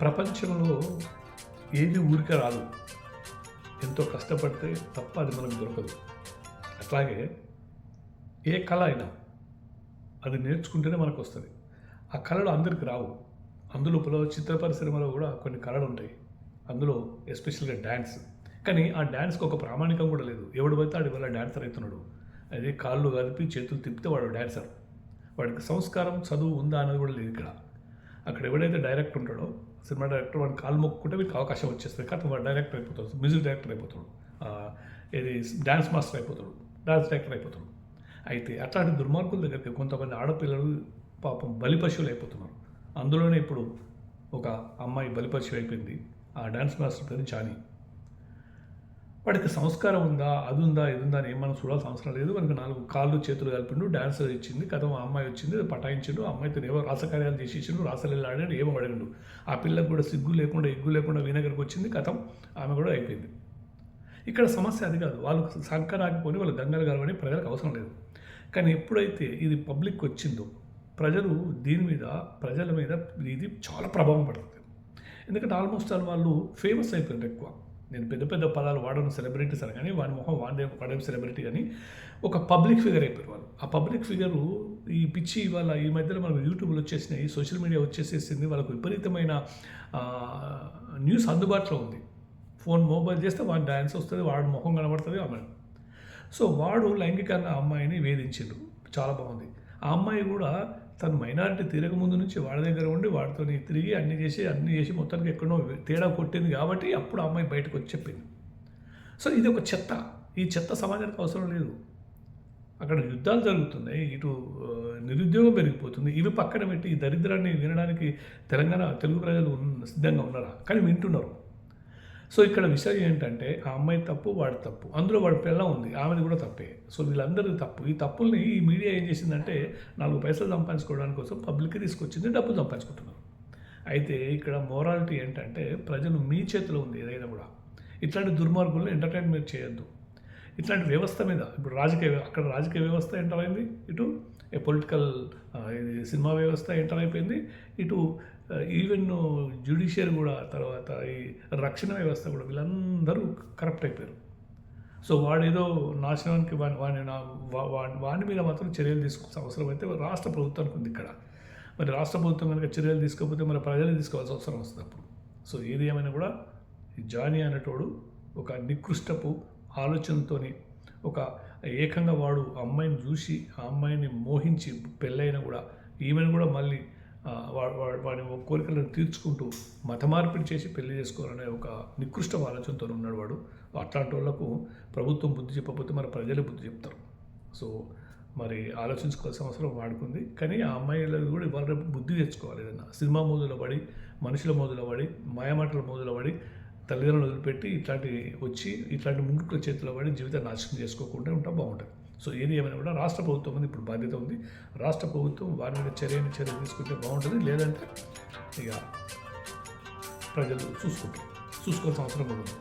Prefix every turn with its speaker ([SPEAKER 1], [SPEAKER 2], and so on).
[SPEAKER 1] ప్రపంచంలో ఏది ఊరికే రాదు. ఎంతో కష్టపడితే తప్ప అది మనకు దొరకదు. అట్లాగే ఏ కళ అయినా అది నేర్చుకుంటేనే మనకు వస్తుంది ఆ కళలు అందరికి రావు. అందులో చిత్ర పరిశ్రమలో కూడా కొన్ని కళలు ఉంటాయి. అందులో ఎస్పెషల్గా డ్యాన్స్ కానీ ఆ డ్యాన్స్కి ఒక ప్రామాణికం కూడా లేదు. ఎవడు పడితే ఆడి వల్ల డ్యాన్సర్ అవుతున్నాడు. అది కాళ్ళు కలిపి చేతులు తిప్పితే వాడు డ్యాన్సర్ వాడికి సంస్కారం చదువు ఉందా అనేది కూడా లేదు ఇక్కడ. అక్కడ ఎవడైతే డైరెక్టర్ ఉంటాడో సినిమా డైరెక్టర్ వాడిని కాలు మొక్కుంటే మీకు అవకాశం వచ్చేస్తుంది. కానీ వాడు డైరెక్టర్ అయిపోతాడు మ్యూజిక్ డైరెక్టర్ అయిపోతాడు ఏది డ్యాన్స్ మాస్టర్ అయిపోతాడు డాన్స్ డైరెక్టర్ అయిపోతాడు. అయితే అట్లాంటి దుర్మార్గుల దగ్గరికి కొంతమంది ఆడపిల్లలు పాపం బలి పశువులు అయిపోతున్నారు. అందులోనే ఇప్పుడు ఒక అమ్మాయి బలి పశువు అయిపోయింది. ఆ డ్యాన్స్ మాస్టర్ పేరు జానీ. వాడికి సంస్కారం ఉందా అది ఉందా ఇది ఉందా అని ఏం మనం చూడాల్సిన అవసరం లేదు. మనకు నాలుగు కాళ్ళు చేతులు కలిపిండు డాన్సర్ ఇచ్చింది కథ ఆ అమ్మాయి వచ్చింది పటాయించిండు అమ్మాయితో ఏవో రాసకార్యాలు చేసేసిండు రాసలీలు ఆడాడు ఏమో అడిగిండు ఆ పిల్లకు కూడా సిగ్గు లేకుండా ఎగ్గు లేకుండా వీనగరికి వచ్చింది కథం ఆమె కూడా అయిపోయింది. ఇక్కడ సమస్య అది కాదు. వాళ్ళు సంకరాకపోయి వాళ్ళు గంగలు కలవని ప్రజలకు అవసరం లేదు. కానీ ఎప్పుడైతే ఇది పబ్లిక్ వచ్చిందో ప్రజలు దీని మీద ప్రజల మీద ఇది చాలా ప్రభావం పడుతుంది. ఎందుకంటే ఆల్మోస్ట్ ఆల్ వాళ్ళు ఫేమస్ అయిపోయారు ఎక్కువ. నేను పెద్ద పెద్ద పదాలు వాడను సెలబ్రిటీస్ అని కానీ వాడి మొహం వాడే వాడే సెలబ్రిటీ కానీ ఒక పబ్లిక్ ఫిగర్ అయిపోయారు వాళ్ళు. ఆ పబ్లిక్ ఫిగరు ఈ పిచ్చి వాళ్ళ ఈ మధ్యలో మనకు యూట్యూబ్లో వచ్చేసినాయి సోషల్ మీడియా వచ్చేసేసింది వాళ్ళకు విపరీతమైన న్యూస్ అందుబాటులో ఉంది. ఫోన్ మొబైల్ చేస్తే వాడి డ్యాన్స్ వస్తుంది వాడి ముఖం కనబడుతుంది ఆమె. సో వాడు లైంగికంగా అమ్మాయిని వేధించిండు. చాలా బాగుంది. ఆ అమ్మాయి కూడా తను మైనారిటీ తిరగ ముందు నుంచి వాడి దగ్గర ఉండి వాడితో తిరిగి అన్ని చేసి అన్ని చేసి మొత్తానికి ఎక్కడో తేడా కొట్టింది కాబట్టి అప్పుడు ఆ అమ్మాయి బయటకు వచ్చి చెప్పింది. సో ఇది ఒక చెత్త. ఈ చెత్త సమాజానికి అవసరం లేదు. అక్కడ యుద్ధాలు జరుగుతున్నాయి. ఇటు నిరుద్యోగం పెరిగిపోతుంది. ఇవి పక్కన పెట్టి ఈ దరిద్రాన్ని వినడానికి తెలంగాణ తెలుగు ప్రజలు సిద్ధంగా ఉన్నారా? కానీ వింటున్నారు. సో ఇక్కడ విషయం ఏంటంటే ఆ అమ్మాయి తప్పు వాడి తప్పు. అందులో వాడి పిల్ల ఉంది ఆమెది కూడా తప్పే. సో వీళ్ళందరూ తప్పు. ఈ తప్పుల్ని ఈ మీడియా ఏం చేసిందంటే నాలుగు పైసలు సంపాదించుకోవడానికి కోసం పబ్లిక్కి తీసుకొచ్చింది డబ్బులు సంపాదించుకుంటున్నారు. అయితే ఇక్కడ మోరాలిటీ ఏంటంటే ప్రజలు మీ చేతిలో ఉంది ఏదైనా కూడా. ఇట్లాంటి దుర్మార్గులను ఎంటర్టైన్మెంట్ చేయొద్దు. ఇట్లాంటి వ్యవస్థ మీద ఇప్పుడు రాజకీయ అక్కడ రాజకీయ వ్యవస్థ ఎంటర్ అయింది ఇటు ఏ పొలిటికల్ సినిమా వ్యవస్థ ఎంటర్ అయిపోయింది ఇటు ఈవెన్ జ్యుడిషియర్ కూడా తర్వాత ఈ రక్షణ వ్యవస్థ కూడా వీళ్ళందరూ కరప్ట్ అయిపోయారు. సో వాడేదో నాశనానికి వాని వాని నా- వా- వా- వాని మీద మాత్రం చర్యలు తీసుకోవాల్సిన అవసరం అయితే రాష్ట్ర ప్రభుత్వానికి ఉంది ఇక్కడ. మరి రాష్ట్ర ప్రభుత్వం కనుక చర్యలు తీసుకోకపోతే మరి ప్రజలు తీసుకోవాల్సిన అవసరం వస్తుంది అప్పుడు. సో ఏది ఏమైనా కూడా జానీ అనేటోడు ఒక నికృష్టపు ఆలోచనతోని ఒక ఏకంగా వాడు ఆ అమ్మాయిని చూసి ఆ అమ్మాయిని మోహించి పెళ్ళైనా కూడా ఈమెను కూడా మళ్ళీ వా- వాడి కోరికలను తీర్చుకుంటూ మత మార్పిడి చేసి పెళ్ళి చేసుకోవాలనే ఒక నికృష్ట ఆలోచనతో ఉన్నాడు వాడు. అట్లాంటి వాళ్ళకు ప్రభుత్వం బుద్ధి చెప్పకపోతే మరి ప్రజలే బుద్ధి చెప్తారు. సో మరి ఆలోచించుకోవాల్సిన అవసరం వాడుకుంది. కానీ ఆ అమ్మాయిలకు కూడా ఇవాళ రేపు బుద్ధి తెచ్చుకోవాలి ఏదన్నా సినిమా మోదులో పడి మనుషుల మోదులో పడి మాయమాటల మోదులో పడి తల్లిదండ్రులు వదిలిపెట్టి ఇట్లాంటి వచ్చి ఇట్లాంటి ముందుకు చేతిలో పడి జీవితాన్ని నాశనం చేసుకోకుండా ఉంటాం బాగుంటుంది. సో ఏది ఏమైనా కూడా రాష్ట్ర ప్రభుత్వం మీద ఇప్పుడు బాధ్యత ఉంది. రాష్ట్ర ప్రభుత్వం వారి మీద చర్యని చర్య తీసుకుంటే బాగుంటుంది. లేదంటే ఇక ప్రజలు చూసుకుంటారు చూసుకోవాల్సిన అవసరం కూడా ఉంది.